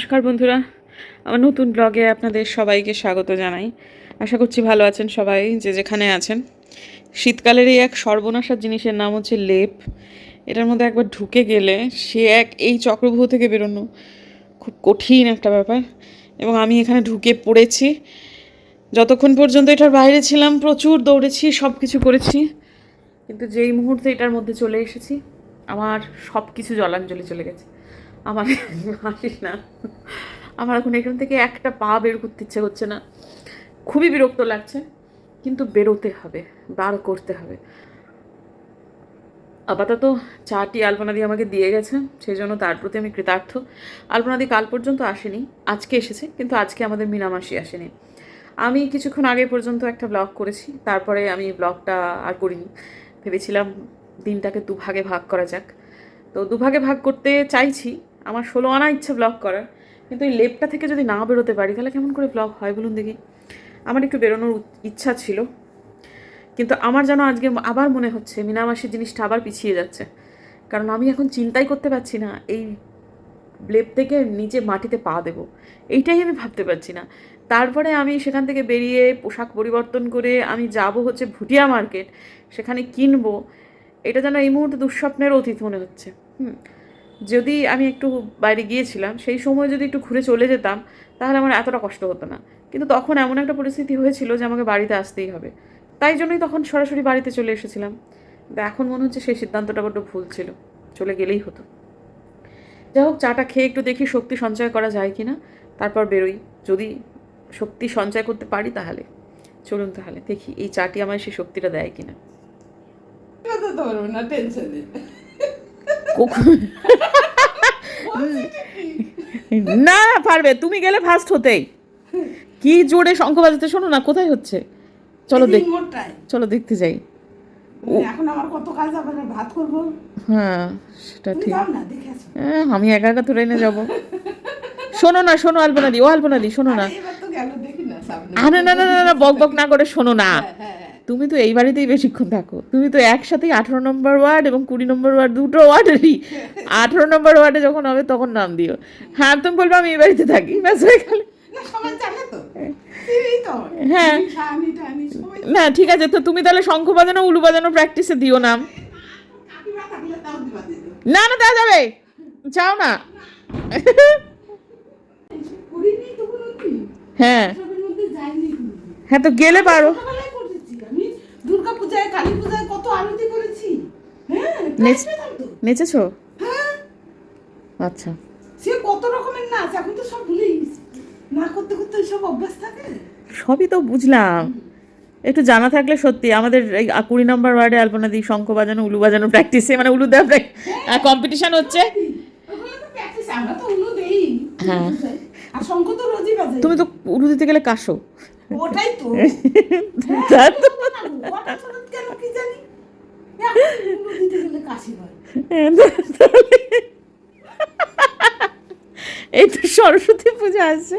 নমস্কার বন্ধুরা। আমার নতুন ব্লগে আপনাদের সবাইকে স্বাগত জানাই। আশা করছি ভালো আছেন সবাই, যে যেখানে আছেন। শীতকালের এই এক সর্বনাশার জিনিসের নাম হচ্ছে লেপ। এটার মধ্যে একবার ঢুকে গেলে সে এক এই চক্রভূহ থেকে বেরোনো খুব কঠিন একটা ব্যাপার। এবং আমি এখানে ঢুকে পড়েছি। যতক্ষণ পর্যন্ত এটার বাইরে ছিলাম, প্রচুর দৌড়েছি সব কিছু করেছি। কিন্তু যেই মুহূর্তে এটার মধ্যে চলে এসেছি, আমার সব কিছু জলাঞ্জলি চলে গেছে। আমার হাসিস না। আমার এখন এখান থেকে একটা পা বের করতে ইচ্ছে হচ্ছে না। খুবই বিরক্ত লাগছে, কিন্তু বেরোতে হবে, বার করতে হবে। আপাতত চাটি আলপনাদি আমাকে দিয়ে গেছে সেই জন্য তার প্রতি আমি কৃতার্থ। আলপনাদি কাল পর্যন্ত আসেনি, আজকে এসেছে, কিন্তু আজকে আমাদের মিনামাসি আসেনি। আমি কিছুক্ষণ আগে পর্যন্ত একটা ব্লগ করেছি, তারপরে আমি ব্লগটা আর করিনি। ভেবেছিলাম দিনটাকে দুভাগে ভাগ করা যাক। তো দুভাগে ভাগ করতে চাইছি আমার ষোলো আনা ইচ্ছে ব্লগ করার। কিন্তু এই লেপটা থেকে যদি না বেরোতে পারি, তাহলে কেমন করে ব্লগ হয় বলুন দেখি? আমার একটু বেরোনোর ইচ্ছা ছিল। কিন্তু আমার যেন আজকে আবার মনে হচ্ছে মিনামাসির জিনিসটা আবার পিছিয়ে যাচ্ছে। কারণ আমি এখন চিন্তাই করতে পারছি না, এই লেপ থেকে নিচে মাটিতে পা দেব। এইটাই আমি ভাবতে পারছি না। তারপরে আমি সেখান থেকে বেরিয়ে পোশাক পরিবর্তন করে আমি যাব হচ্ছে ভুটিয়া মার্কেট, সেখানে কিনবো। এটা যেন এই মুহূর্তে দুঃস্বপ্নের অতীত মনে হচ্ছে। হুম। যদি আমি একটু বাইরে গিয়েছিলাম, সেই সময় যদি একটু ঘুরে চলে যেতাম, তাহলে আমার এতটা কষ্ট হতো না। কিন্তু তখন এমন একটা পরিস্থিতি হয়েছিল যে আমাকে বাড়িতে আসতেই হবে। তাই জন্যই তখন সরাসরি বাড়িতে চলে এসেছিলাম। কিন্তু এখন মনে হচ্ছে সেই সিদ্ধান্তটা বড্ড ভুল ছিল। চলে গেলেই হতো। যাই হোক, চাটা খেয়ে একটু দেখি শক্তি সঞ্চয় করা যায় কি না তারপর বেরোই। যদি শক্তি সঞ্চয় করতে পারি তাহলে। চলুন তাহলে, দেখি এই চাটি আমায় সেই শক্তিটা দেয় কিনা। না টেনশন না পারবে। তুমি গেলে ফার্স্ট হতেই। কি জোরে শঙ্খ বাজাতে শোনো না কোথায় হচ্ছে? চলো দেখ চলো দেখতে যাই। এখন আমার কত কাজ আবার ভাত করব। হ্যাঁ সেটা ঠিক। হ্যাঁ, আমি একা একা ধরে এনে যাব। শোনো না শোনো আলপনা দি ও আলপনা দি শোনো না। আরে না না না না বক বক না করে শোনো না। হ্যাঁ, হ্যাঁ, হ্যাঁ। তুমি তো এই বাড়িতেই বেশিক্ষণ থাকো। তুমি তো একসাথেই আঠারো নম্বর ওয়ার্ড এবং কুড়ি নম্বর ওয়ার্ড দুটো ওয়ার্ডেরই। আঠারো নম্বর ওয়ার্ডে যখন হবে তখন নাম দিও। হ্যাঁ তুমি বলবে আমি এই বাড়িতে থাকি। ব্যাস হয়ে গেল। হ্যাঁ। সবাই না ঠিক আছে তো তুমি তাহলে শঙ্খ বাজানো উলু বাজানো প্র্যাকটিসে দিও নাম। না না দেওয়া যাবে। যাও না। হ্যাঁ। হ্যাঁ তো গেলে পারো। দুর্গা পূজায় কালী পূজায় কত আরতি করেছি? হ্যাঁ। নেচেছো? হ্যাঁ। আচ্ছা। সে কত রকমের নাচ এখন তো সব ভুলে গেছি। না করতে করতে সব অভ্যাস থাকে? সবই তো বুঝলাম। একটু জানা থাকলে সত্যি আমাদের এই কুড়ি নম্বর ওয়ার্ডে আলপনা দি শঙ্খ বাজানো উলু বাজানো প্র্যাকটিসে মানে উলু দেওয়া কম্পিটিশন হচ্ছে। দেই। হ্যাঁ। আর শঙ্খ তো রোজই বাজে। তুমি তো উলু দিতে গেলে কাশো। ওটাই তো। কেন কি জানি? এই তো সরস্বতী পূজা আছে।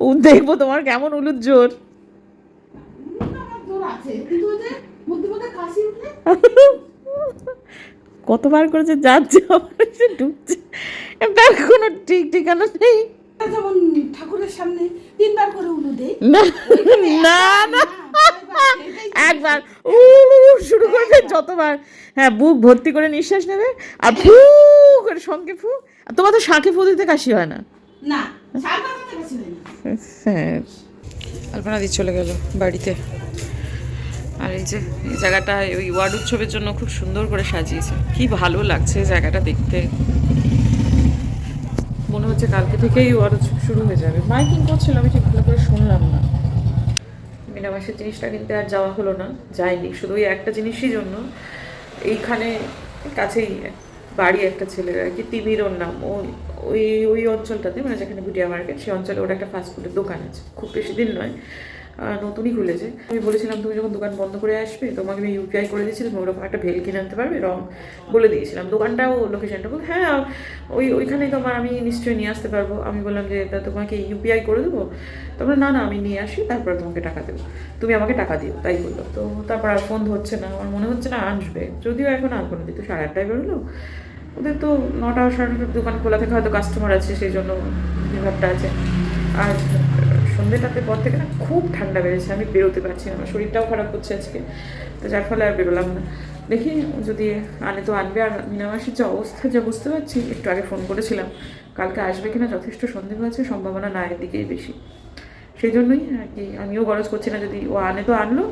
ও দেখব তোমার কেমন উলুর জোর। যে কতবার করেছে যাচ্ছে আবার ঢুকছে। তার কোনো ঠিক ঠিকানা নেই। যেমন ঠাকুরের সামনে তিনবার করে উলু দেই। না না একবার উ শুরু করবে যতবার। হ্যাঁ বুক ভর্তি করে নিঃশ্বাস নেবে আর ফু করে সঙ্গে ফু। তোমার তো শাঁখে ফু দিতে কাশি হয় না। না হয় না। হ্যাঁ। আলপনা দি চলে গেল বাড়িতে। আর এই যে এই জায়গাটা ওই ওয়ার্ড উৎসবের জন্য খুব সুন্দর করে সাজিয়েছে। কি ভালো লাগছে জায়গাটা দেখতে। মনে হচ্ছে কালকে থেকেই উৎসব শুরু হয়ে যাবে। মাইকিং করছিল, আমি ঠিক ভালো করে শুনলাম না। মিনামাসের জিনিসটা কিন্তু আর যাওয়া হলো না, যায়নি। শুধু ওই একটা জিনিসই জন্য এইখানে কাছেই বাড়ি একটা ছেলের আর কি টিভির ওর নাম। ওই ওই ওই অঞ্চলটাতে মানে যেখানে ভুটিয়া মার্কেট, সেই অঞ্চলে ওর একটা ফাস্টফুডের দোকান আছে। খুব বেশি দিন নয়। নতুনই খুলেছে। আমি বলেছিলাম, তুমি যখন দোকান বন্ধ করে আসবে, তোমাকে আমি ইউপিআই করে দিয়েছিলাম ওরকম একটা ভেল কিনে আনতে পারবে? রং বলে দিয়েছিলাম। দোকানটাও লোকেশনটা বল হ্যাঁ ওই, ওইখানেই তোমার আমি নিশ্চয়ই নিয়ে আসতে পারব। আমি বললাম যে, তা তোমাকে ইউপিআই করে দেবো? তোমরা না না, আমি নিয়ে আসি, তারপর তোমাকে টাকা দেবো। তুমি আমাকে টাকা দিও। তাই বলল তো তারপর আর ফোন ধরছে না। আমার মনে হচ্ছে না আসবে। যদিও এখন আর কোনো দিতে সাড়ে আটটায় বেরোলো। ওদের তো নটা, সাড়ে নটার দোকান খোলা থেকে, হয়তো কাস্টমার আছে, সেই জন্য বিভাগটা আছে। আর সন্ধ্যেটাতে পর থেকে না খুব ঠান্ডা বেড়েছে, আমি বেরোতে পারছি না, আমার শরীরটাও খারাপ করছে আজকে, তো যার ফলে আর বেরোলাম না। দেখি যদি আনে তো আনবে আর মিনামাসির যে অবস্থা, যা বুঝতে পারছি, একটু আগে ফোন করেছিলাম, কালকে আসবে কিনা যথেষ্ট সন্দেহ আছে, সম্ভাবনা না, এর দিকেই বেশি। সেই জন্যই আর কি, আমিও গরজ করছি না যদি ও আনে তো আনলো,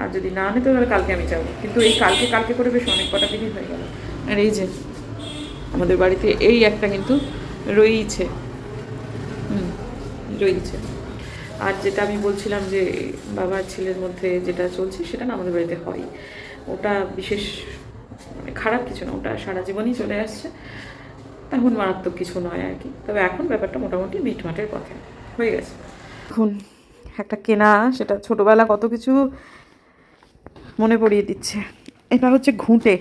আর যদি না আনে তো তাহলে কালকে আমি যাব। কিন্তু এই কালকে কালকে করে বেশ অনেক কটা দিনই হয়ে গেল। আর এই যে, আমাদের বাড়িতে এই একটা কিন্তু রয়েইছে হুম রয়েইছে আর যেটা আমি বলছিলাম যে বাবার ছেলের মধ্যে যেটা চলছে, সেটা না আমাদের বাড়িতে হয়। ওটা বিশেষ মানে খারাপ কিছু না, ওটা সারা জীবনই চলে আসছে। এখন মারাত্মক কিছু নয় আর কি। তবে এখন ব্যাপারটা মোটামুটি মিটমাটের পথে, হয়ে গেছে। এখন একটা কেনা, সেটা ছোটোবেলা কত কিছু মনে পড়িয়ে দিচ্ছে। এটা হচ্ছে ঘুঁটে।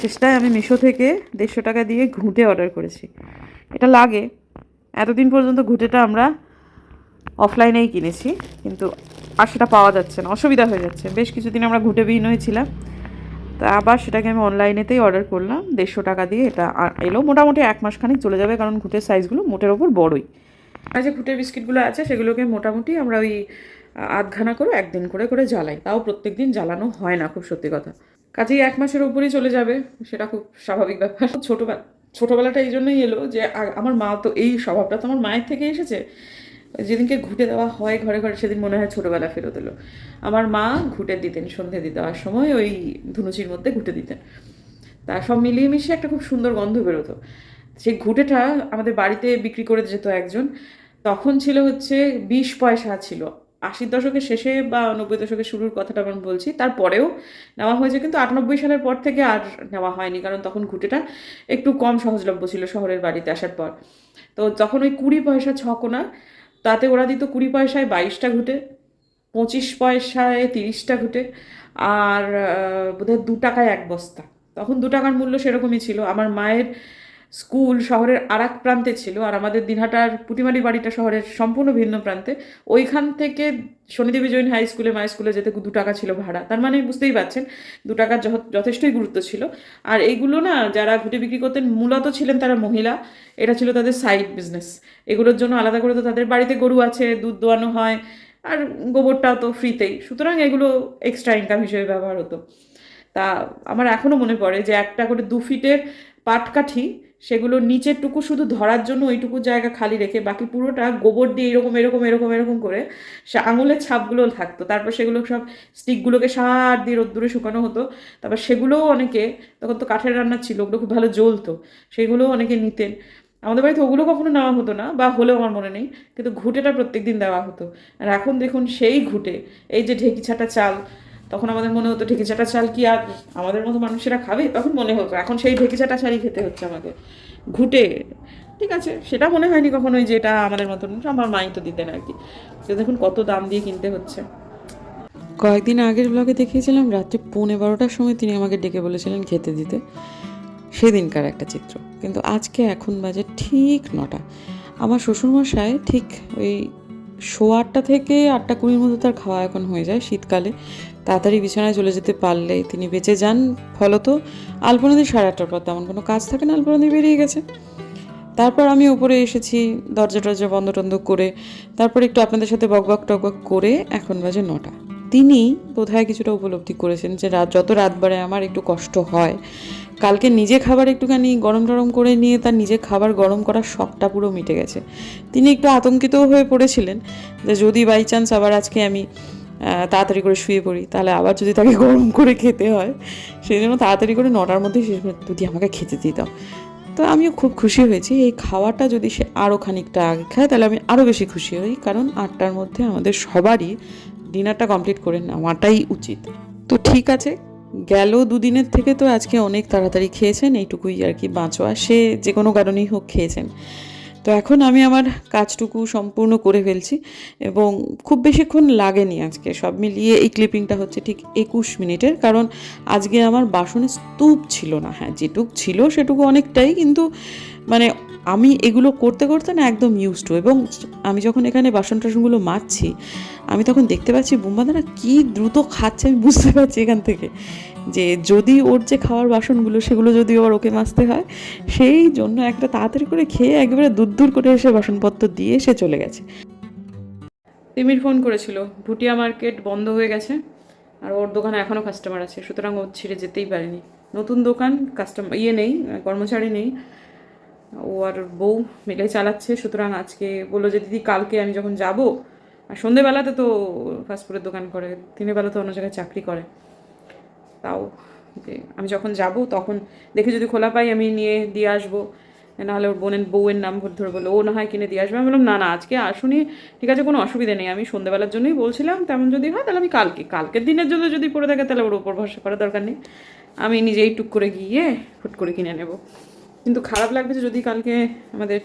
শেষটায় আমি মিশো থেকে দেড়শো টাকা দিয়ে ঘুঁটে অর্ডার করেছি। এটা লাগে। এতদিন পর্যন্ত ঘুঁটেটা আমরা অফলাইনেই কিনেছি, কিন্তু আর সেটা পাওয়া যাচ্ছে না, অসুবিধা হয়ে যাচ্ছে। বেশ কিছুদিন আমরা ঘুঁটেবিহীন হয়েছিলাম তা আবার সেটাকে আমি অনলাইনেতেই অর্ডার করলাম, দেড়শো টাকা দিয়ে এটা এলো। মোটামুটি এক মাস খানিক চলে যাবে, কারণ ঘুঁটের সাইজগুলো মোটের ওপর বড়ই। আর যে ঘুঁটের বিস্কিটগুলো আছে, সেগুলোকে মোটামুটি আমরা ওই আধখানা করে একদিন করে করে জ্বালাই। তাও প্রত্যেক দিন জ্বালানো হয় না, খুব সত্যি কথা। কাজেই এক মাসের উপরেই চলে যাবে, সেটা খুব স্বাভাবিক ব্যাপার। ছোটোবেলা, ছোটোবেলাটা এই জন্যই এলো যে আমার মা তো এই স্বভাবটা তো আমার মায়ের থেকে এসেছে যেদিনকে ঘুটে দেওয়া হয় ঘরে ঘরে সেদিন মনে হয় ছোটোবেলা ফেরত এলো। আমার মা ঘুটে দিতেন, সন্ধে দিতে দেওয়ার সময় ওই ধুনুচির মধ্যে ঘুটে দিতেন। তা সব মিলিয়ে মিশিয়ে একটা খুব সুন্দর গন্ধ বেরোতো। সেই ঘুটেটা আমাদের বাড়িতে বিক্রি করে যেত একজন। তখন ছিল হচ্ছে বিশ পয়সা ছিল। আশির দশকের শেষে বা নব্বই দশকের শুরুর কথাটা আমি বলছি, তারপরেও নেওয়া হয়েছে কিন্তু আটানব্বই সালের পর থেকে আর নেওয়া হয়নি কারণ তখন ঘুটেটা একটু কম সহজলভ্য ছিল শহরের বাড়িতে আসার পর। তো তখন ওই কুড়ি পয়সা ছকোনা তাতে ওরা দিত কুড়ি পয়সায় বাইশটা ঘুটে, পঁচিশ পয়সায় তিরিশটা ঘুটে, আর বোধহয় দু টাকায় এক বস্তা। তখন দু টাকার মূল্য সেরকমই ছিল। আমার মায়ের স্কুল শহরের আর এক প্রান্তে ছিল আর আমাদের দিনহাটার পুটিমারি বাড়িটা শহরের সম্পূর্ণ ভিন্ন প্রান্তে। ওইখান থেকে শনিদেবী জৈন হাই স্কুলে মাই স্কুলে যেতে দু টাকা ছিল ভাড়া। তার মানে বুঝতেই পারছেন, দু টাকার যথেষ্টই গুরুত্ব ছিল। আর এইগুলো না, যারা ঘুটে বিক্রি করতেন, মূলত ছিলেন তারা মহিলা। এটা ছিল তাদের সাইড বিজনেস এগুলোর জন্য আলাদা করে তো তাদের বাড়িতে গরু আছে, দুধ দোয়ানো হয়, আর গোবরটাও তো ফ্রিতেই সুতরাং এগুলো এক্সট্রা ইনকাম হিসেবে ব্যবহার হতো। তা আমার এখনও মনে পড়ে যে একটা করে দু ফিটের পাটকাঠি সেগুলো নিচের টুকু শুধু ধরার জন্য ওইটুকু জায়গা খালি রেখে বাকি পুরোটা গোবর দিয়ে এরকম এরকম এরকম এরকম করে সে, আঙুলের ছাপগুলো থাকতো। তারপর সেগুলো সব স্টিকগুলোকে সার দিয়ে রোদ্দুরে শুকানো হতো। তারপর সেগুলোও অনেকে, তখন তো কাঠের রান্না ছিল, ওগুলো খুব ভালো জ্বলতো, সেগুলোও অনেকে নিতেন। আমাদের বাড়িতে ওগুলো কখনো নেওয়া হতো না, বা হলেও আমার মনে নেই, কিন্তু ঘুঁটেটা প্রত্যেক দিন দেওয়া হতো। আর এখন দেখুন সেই ঘুঁটে, এই যে ঢেকি ছাটা চাল তখন আমাদের মনে হতো, ঢেকি ছাটা চাল কি আর আমাদের মতো মানুষেরা খাবে? তখন মনে হতো, এখন সেই ঢেকি ছাটা চালই খেতে হচ্ছে আমাকে। ঘুটে। ঠিক আছে, সেটা মনে হয়নি কখনোই যে এটা আমাদের মতন, আমার মাই তো দিতেন আর কি। তো দেখুন কত দাম দিয়ে কিনতে হচ্ছে। কয়েকদিন আগের ব্লগে দেখিয়েছিলাম, রাত্রে পৌনে বারোটার সময় তিনি আমাকে ডেকে বলেছিলেন খেতে দিতে। সেদিনকার একটা চিত্র। কিন্তু আজকে এখন বাজে ঠিক নটা। আমার শ্বশুরমশাই ঠিক ওই শো আটটা থেকে আটটা কুড়ির মধ্যে তার খাওয়া এখন হয়ে যায় শীতকালে। তাড়াতাড়ি বিছানায় চলে যেতে পারলে তিনি বেঁচে যান। ফলত আলপনাদি সাড়ে আটটার পর তেমন কোনো কাজ থাকে না আলপনাদি বেরিয়ে গেছে। তারপর আমি উপরে এসেছি, দরজা টরজা বন্ধ টন্ধ করে, তারপর একটু আপনাদের সাথে বকবক টকবক করে এখন বাজে নটা। তিনি বোধহয় কিছুটা উপলব্ধি করেছেন যে রাত যত রাত বাড়ে আমার একটু কষ্ট হয়। কালকে নিজে খাবার একটুখানি গরম টরম করে নিয়ে তার নিজে খাবার গরম করার শখটা পুরো মিটে গেছে। তিনি একটু আতঙ্কিত হয়ে পড়েছিলেন যে যদি বাই চান্স আবার আজকে আমি তাড়াতাড়ি করে শুয়ে পড়ি। তাহলে আবার যদি তাকে গরম করে খেতে হয় সেই জন্য তাড়াতাড়ি করে নটার মধ্যে শেষ যদি আমাকে খেতে দিতাম তো আমিও খুব খুশি হয়েছি। এই খাওয়াটা যদি সে আরও খানিকটা আগে খায়, তাহলে আমি আরও বেশি খুশি হই। কারণ আটটার মধ্যে আমাদের সবারই ডিনারটা কমপ্লিট করে নেওয়াটাই উচিত। তো ঠিক আছে, গেল দুদিনের থেকে তো আজকে অনেক তাড়াতাড়ি খেয়েছেন। এইটুকুই আর কি বাঁচোয়া। সে যে কোনো কারণেই হোক খেয়েছেন। তো এখন আমি আমার কাজটুকু সম্পূর্ণ করে ফেলছি এবং খুব বেশিক্ষণ লাগেনি আজকে। সব মিলিয়ে এই ক্লিপিংটা হচ্ছে ঠিক একুশ মিনিটের, কারণ আজকে আমার বাসনে স্তূপ ছিল না। হ্যাঁ যেটুক ছিল সেটুকু অনেকটাই, কিন্তু মানে আমি এগুলো করতে করতে না একদম ইউজ টু এবং আমি যখন এখানে বাসন টাসনগুলো মাজছি, আমি তখন দেখতে পাচ্ছি বুম্বাদানা কী দ্রুত খাচ্ছে আমি বুঝতে পারছি এখান থেকে। যে যদি ওর যে খাওয়ার বাসনগুলো, সেগুলো যদি ওর ওকে মাজতে হয়, সেই জন্য একটা তাড়াতাড়ি করে খেয়ে একেবারে দূর দূর করে এসে বাসনপত্র দিয়ে সে চলে গেছে। তিমির ফোন করেছিল, ভুটিয়া মার্কেট বন্ধ হয়ে গেছে আর ওর দোকানে এখনও কাস্টমার আছে, সুতরাং ও ছেড়ে যেতেই পারেনি। নতুন দোকান কাস্টমার ইয়ে নেই, কর্মচারী নেই। ও আর বউ মিলে চালাচ্ছে, সুতরাং আজকে বলল যে, দিদি, কালকে আমি যখন যাব, আর সন্ধেবেলাতে তো ফাস্টফুডের দোকান করে দিনের বেলা তো অন্য জায়গায় চাকরি করে। তাও যে আমি যখন যাব তখন দেখে যদি খোলা পাই আমি নিয়ে, দিয়ে আসব। নাহলে ওর বোনের বউয়ের নাম ধরে বলল, ও না হয় কিনে দিয়ে আসবে। আমি বললাম, না না, আজকে আসুনি। ঠিক আছে, কোনো অসুবিধা নেই। আমি সন্ধ্যেবেলার জন্যই বলছিলাম, তেমন যদি হয় তাহলে আমি কালকে, কালকের দিনের জন্য যদি পড়ে থাকে তাহলে ওর ওপর ভরসা করার দরকার নেই। আমি নিজেই টুক করে গিয়ে ফুট করে কিনে নেব। কিন্তু খারাপ লাগবে যে যদি কালকে আমাদের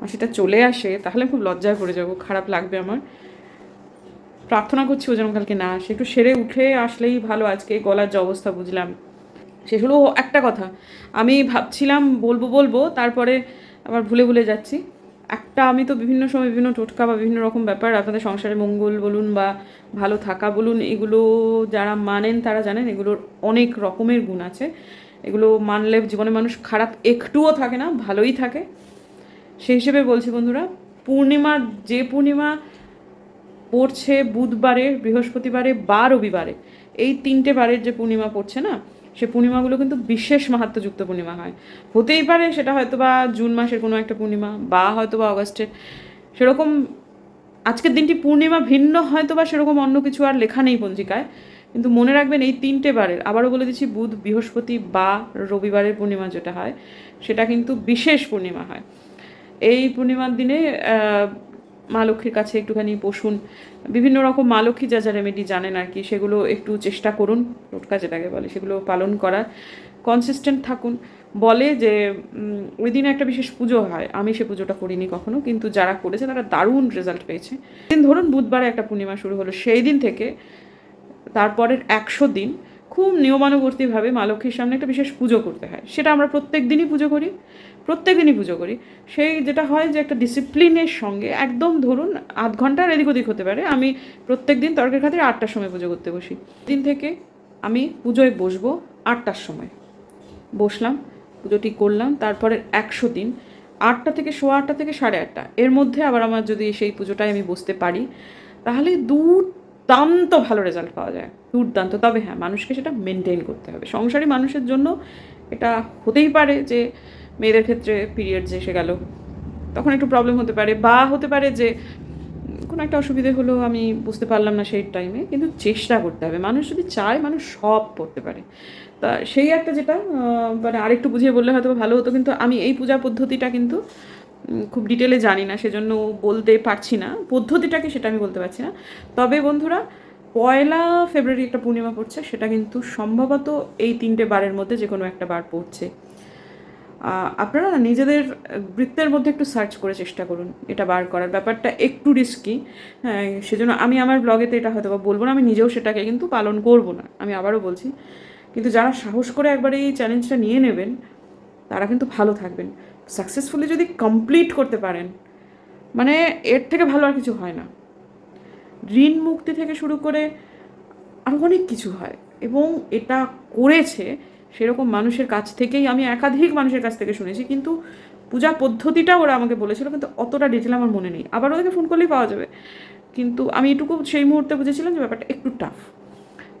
মাসিটা চলে আসে, তাহলে খুব লজ্জায় পড়ে যাব। খারাপ লাগবে আমার। প্রার্থনা করছি ও যেন কালকে না আসে। একটু সেরে উঠে আসলেই ভালো। আজকে গলার যে অবস্থা বুঝলাম। শেষ হলো। একটা কথা। আমি ভাবছিলাম, বলব বলব, তারপরে আবার ভুলে ভুলে যাচ্ছি। একটা আমি তো বিভিন্ন সময় বিভিন্ন টোটকা বা বিভিন্ন রকম ব্যাপার, আপনাদের সংসারে মঙ্গল বলুন বা ভালো থাকা বলুন, এগুলো যারা মানেন তারা জানেন, এগুলোর অনেক রকমের গুণ আছে। এগুলো মানলে জীবনে মানুষ খারাপ একটুও থাকে না, ভালোই থাকে। সেই হিসেবে বলছি বন্ধুরা, পূর্ণিমা, যে পূর্ণিমা পড়ছে বুধবারে, বৃহস্পতিবারে বা রবিবারে। এই তিনটে বারের যে পূর্ণিমা পড়ছে না, সে পূর্ণিমাগুলো কিন্তু বিশেষ মাহাত্মযুক্ত পূর্ণিমা হয়। হতেই পারে সেটা হয়তো বা জুন মাসের কোনো একটা পূর্ণিমা বা হয়তো বা অগস্টের। সেরকম আজকের দিনটি পূর্ণিমা ভিন্ন হয়তো বা সেরকম অন্য কিছু আর লেখা নেই পঞ্জিকায়, কিন্তু মনে রাখবেন এই তিনটে বারের, আবারও বলে দিচ্ছি বুধ, বৃহস্পতি বা রবিবারের পূর্ণিমা যেটা হয়, সেটা কিন্তু বিশেষ পূর্ণিমা হয়। এই পূর্ণিমার দিনে মা লক্ষ্মীর কাছে একটুখানি বসুন। বিভিন্ন রকম মা লক্ষ্মী যা যা রেমেডি জানেন আর কি, সেগুলো একটু চেষ্টা করুন টোটকা যেটাকে বলে সেগুলো পালন করার। কনসিস্টেন্ট থাকুন। বলে যে ওই দিনে একটা বিশেষ পুজো হয়। আমি সে পুজোটা করিনি কখনো, কিন্তু যারা করেছে তারা দারুণ রেজাল্ট পেয়েছে। দিন ধরুন বুধবারে একটা পূর্ণিমা শুরু হলো, সেই দিন থেকে তারপরের একশো দিন খুব নিয়মানুবর্তীভাবে মা লক্ষ্মীর সামনে একটা বিশেষ পুজো করতে হয়। সেটা আমরা প্রত্যেক দিনই পুজো করি, প্রত্যেক দিনই পুজো করি। সেই যেটা হয় যে একটা ডিসিপ্লিনের সঙ্গে একদম ধরুন আধ ঘণ্টার এদিক ওদিক হতে পারে, আমি প্রত্যেক দিন তর্কের খাতিরে আটটার সময় পুজো করতে বসি। দিন থেকে আমি পুজোয় বসবো আটটার সময়। বসলাম, পুজোটি করলাম তারপরে একশো দিন, আটটা থেকে সোয়া আটটা থেকে সাড়ে আটটা। এর মধ্যে আবার আমার যদি সেই পুজোটায় আমি বসতে পারি, তাহলে দুর্দান্ত ভালো রেজাল্ট পাওয়া যায়। দুর্দান্ত। তবে হ্যাঁ মানুষকে সেটা মেনটেন করতে হবে। সংসারী মানুষের জন্য এটা হতেই পারে যে মেয়েদের ক্ষেত্রে পিরিয়ডস এসে গেল, তখন একটু প্রবলেম হতে পারে বা হতে পারে যে কোনো একটা অসুবিধে হলো আমি বুঝতে পারলাম না সেই টাইমে কিন্তু চেষ্টা করতে হবে। মানুষ যদি চায়, মানুষ সব করতে পারে। তা সেই একটা যেটা মানে আরেকটু বুঝিয়ে বললে হয়তো ভালো হতো, কিন্তু আমি এই পূজা পদ্ধতিটা কিন্তু খুব ডিটেলে জানি না, সেজন্য বলতে পারছি না। পদ্ধতিটাকে সেটা আমি বলতে পারছি না। তবে বন্ধুরা, পয়লা ফেব্রুয়ারি একটা পূর্ণিমা পড়ছে, সেটা কিন্তু সম্ভবত এই তিনটে বারের মধ্যে যে কোনো একটা বার পড়ছে। আপনারা নিজেদের বৃত্তের মধ্যে একটু সার্চ করে চেষ্টা করুন, এটা বার করার ব্যাপারটা একটু রিস্কি হ্যাঁ সেজন্য আমি আমার ব্লগেতে এটা হয়তো বা বলব না, আমি নিজেও সেটাকে কিন্তু পালন করব না, আমি আবারও বলছি। কিন্তু যারা সাহস করে একবার এই চ্যালেঞ্জটা নিয়ে নেবেন, তারা কিন্তু ভালো থাকবেন। সাকসেসফুলি যদি কমপ্লিট করতে পারেন মানে এর থেকে ভালো আর কিছু হয় না। ঋণ মুক্তি থেকে শুরু করে আরও অনেক কিছু হয় এবং এটা করেছে সেরকম মানুষের কাছ থেকেই, আমি একাধিক মানুষের কাছ থেকে শুনেছি, কিন্তু পূজা পদ্ধতিটা ওরা আমাকে বলেছিল, কিন্তু অতটা ডিটেল আমার মনে নেই। আবার ওদেরকে ফোন করলেই পাওয়া যাবে। কিন্তু আমি এটুকু সেই মুহূর্তে বুঝেছিলাম যে ব্যাপারটা একটু টাফ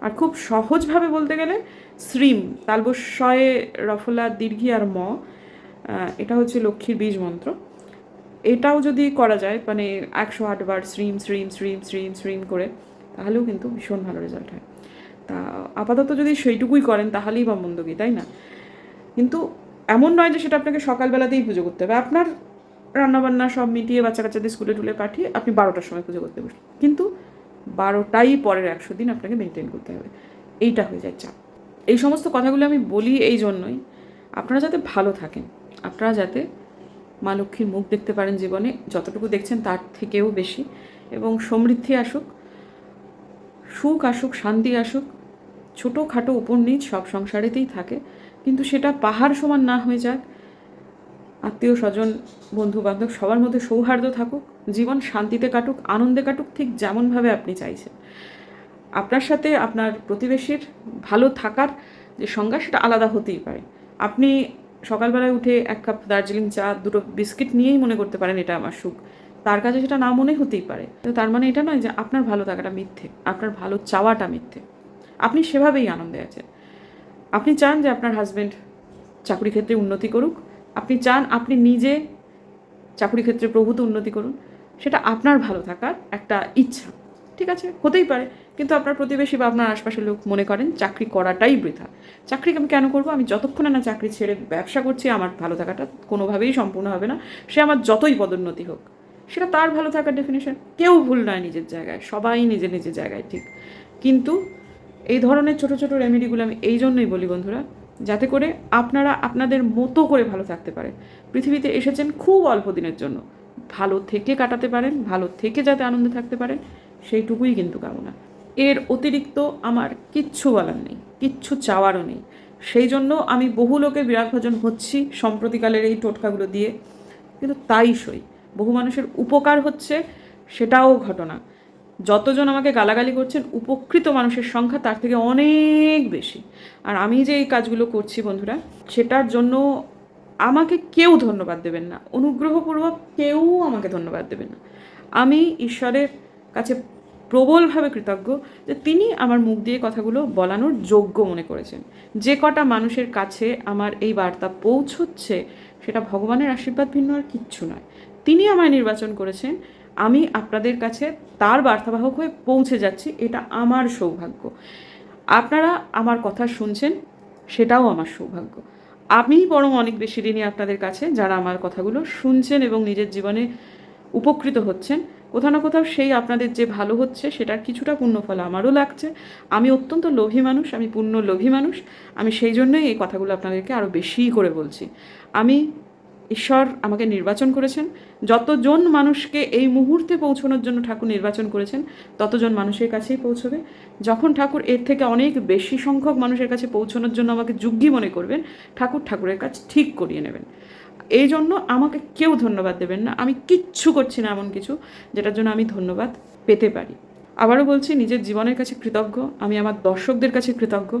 আর খুব সহজভাবে বলতে গেলে, শ্রীম তালবস্বয়ে রফলা, দীর্ঘি আর ম এটা হচ্ছে লক্ষ্মীর বীজ মন্ত্র। এটাও যদি করা যায় মানে একশো আটবার শ্রীম শ্রীম শ্রীম শ্রীম শ্রীম করে, তাহলেও কিন্তু ভীষণ ভালো রেজাল্ট হয়। তা আপাতত যদি সেইটুকুই করেন, তাহলেই বা মন্দ কি তাই না? কিন্তু এমন নয় যে সেটা আপনাকে সকালবেলাতেই পুজো করতে হবে। আপনার রান্নাবান্না সব মিটিয়ে বাচ্চা কাচ্চাদের স্কুলে টুলে পাঠিয়ে আপনি বারোটার সময় পুজো করতে বসুন। কিন্তু বারোটাই পরের একশো দিন আপনাকে মেনটেন করতে হবে। এইটা হয়ে যায় চাপ। এই সমস্ত কথাগুলো আমি বলি এই জন্যই, আপনারা যাতে ভালো থাকেন। আপনারা যাতে মা লক্ষ্মীর মুখ দেখতে পারেন জীবনে, যতটুকু দেখছেন তার থেকেও বেশি। এবং সমৃদ্ধি আসুক, সুখ আসুক, শান্তি আসুক, ছোটোখাটো উপর নিচ সব সংসারেতেই থাকে। কিন্তু সেটা পাহাড় সমান না হয়ে যাক, আত্মীয় স্বজন বন্ধু বান্ধব সবার মধ্যে সৌহার্দ্য থাকুক, জীবন শান্তিতে কাটুক, আনন্দে কাটুক, ঠিক যেমনভাবে আপনি চাইছেন। আপনার সাথে আপনার প্রতিবেশীর ভালো থাকার যে সংজ্ঞা, সেটা আলাদা হতেই পারে। আপনি সকালবেলায় উঠে এক কাপ দার্জিলিং চা, দুটো বিস্কিট নিয়েই মনে করতে পারেন এটা আমার সুখ। তার কাছে সেটা না মনে হতেই পারে। তো তার মানে এটা নয় যে আপনার ভালো থাকাটা মিথ্যে, আপনার ভালো চাওয়াটা মিথ্যে। আপনি সেভাবেই আনন্দে আছেন। আপনি চান যে আপনার হাজব্যান্ড চাকরি ক্ষেত্রে উন্নতি করুক। আপনি চান আপনি নিজে চাকরি ক্ষেত্রে প্রভূত উন্নতি করুন। সেটা আপনার ভালো থাকার একটা ইচ্ছা। ঠিক আছে? হতেই পারে। কিন্তু আপনার প্রতিবেশী বা আপনার আশপাশের লোক মনে করেন চাকরি করাটাই বৃথা। চাকরি আমি কেন করব? আমি যতক্ষণে না চাকরি ছেড়ে ব্যবসা করছি, আমার ভালো থাকাটা কোনোভাবেই সম্পূর্ণ হবে না। সে আমার যতই পদোন্নতি হোক, সেটা তার ভালো থাকার ডেফিনেশন কেউ ভুল নয় নিজের জায়গায়, সবাই নিজের নিজের জায়গায় ঠিক। কিন্তু এই ধরনের ছোট ছোট রেমেডিগুলো আমি এই জন্যই বলি বন্ধুরা, যাতে করে আপনারা আপনাদের মতো করে ভালো থাকতে পারেন। পৃথিবীতে এসেছেন খুব অল্প দিনের জন্য। ভালো থেকে কাটাতে পারেন, ভালো থেকে যাতে আনন্দে থাকতে পারেন। সেইটুকুই কিন্তু কামনা। এর অতিরিক্ত আমার কিচ্ছু বলার নেই, কিচ্ছু চাওয়ারও নেই। সেই জন্য আমি বহু লোকের বিরাট ভোজন হচ্ছি সম্প্রতিকালের এই টোটকাগুলো দিয়ে। কিন্তু তাই সই। বহু মানুষের উপকার হচ্ছে সেটাও ঘটনা। যতজন আমাকে গালাগালি করছেন, উপকৃত মানুষের সংখ্যা তার থেকে অনেক বেশি। আর আমি যে এই কাজগুলো করছি বন্ধুরা, সেটার জন্য আমাকে কেউ ধন্যবাদ দেবেন না। অনুগ্রহপূর্বক কেউ আমাকে ধন্যবাদ দেবেন না। আমি ঈশ্বরের কাছে প্রবলভাবে কৃতজ্ঞ যে তিনি আমার মুখ দিয়ে কথাগুলো বলানোর যোগ্য মনে করেছেন। যে কটা মানুষের কাছে আমার এই বার্তা পৌঁছচ্ছে সেটা ভগবানের আশীর্বাদ ভিন্ন আর কিচ্ছু নয়। তিনি আমায় নির্বাচন করেছেন, আমি আপনাদের কাছে তার বার্তাবাহক হয়ে পৌঁছে যাচ্ছি, এটা আমার সৌভাগ্য। আপনারা আমার কথা শুনছেন, সেটাও আমার সৌভাগ্য। আমি বরং অনেক বেশি ঋণী আপনাদের কাছে যারা আমার কথাগুলো শুনছেন এবং নিজের জীবনে উপকৃত হচ্ছেন কোথাও না কোথাও সেই আপনাদের যে ভালো হচ্ছে, সেটার কিছুটা পুণ্যফল আমারও লাগছে। আমি অত্যন্ত লোভী মানুষ, আমি পূর্ণ লোভী মানুষ। আমি সেই জন্যই এই কথাগুলো আপনাদেরকে আরও বেশি করে বলছি। আমি ঈশ্বর আমাকে নির্বাচন করেছেন। যতজন মানুষকে এই মুহূর্তে পৌঁছানোর জন্য ঠাকুর নির্বাচন করেছেন, ততজন মানুষের কাছেই পৌঁছবে। যখন ঠাকুর এর থেকে অনেক বেশি সংখ্যক মানুষের কাছে পৌঁছানোর জন্য আমাকে যোগ্যী মনে করবেন, ঠাকুর ঠাকুরের কাজ ঠিক করিয়ে নেবেন। এই জন্য আমাকে কেউ ধন্যবাদ দেবেন না। আমি কিচ্ছু করছি না এমন কিছু যেটার জন্য আমি ধন্যবাদ পেতে পারি। আবারও বলছি, নিজের জীবনের কাছে কৃতজ্ঞ। আমি আমার দর্শকদের কাছে কৃতজ্ঞ।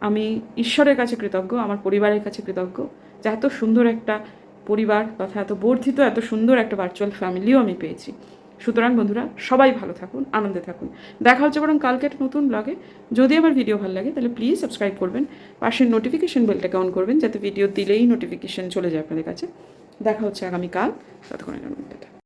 আমি ঈশ্বরের কাছে কৃতজ্ঞ। আমার পরিবারের কাছে কৃতজ্ঞ। যে এত সুন্দর একটা পরিবার তথা এত বর্ধিত, এত সুন্দর একটা ভার্চুয়াল ফ্যামিলিও আমি পেয়েছি। সুতরাং বন্ধুরা, সবাই ভালো থাকুন, আনন্দে থাকুন। দেখা হচ্ছে বরং কালকে একটা নতুন ব্লগে যদি আমার ভিডিও ভালো লাগে, তাহলে প্লিজ সাবস্ক্রাইব করবেন। পাশের নোটিফিকেশন বেলটাকে অন করবেন, যাতে ভিডিও দিলেই নোটিফিকেশন চলে যায় আপনাদের কাছে। দেখা হচ্ছে আগামীকাল। ততক্ষণের জন্য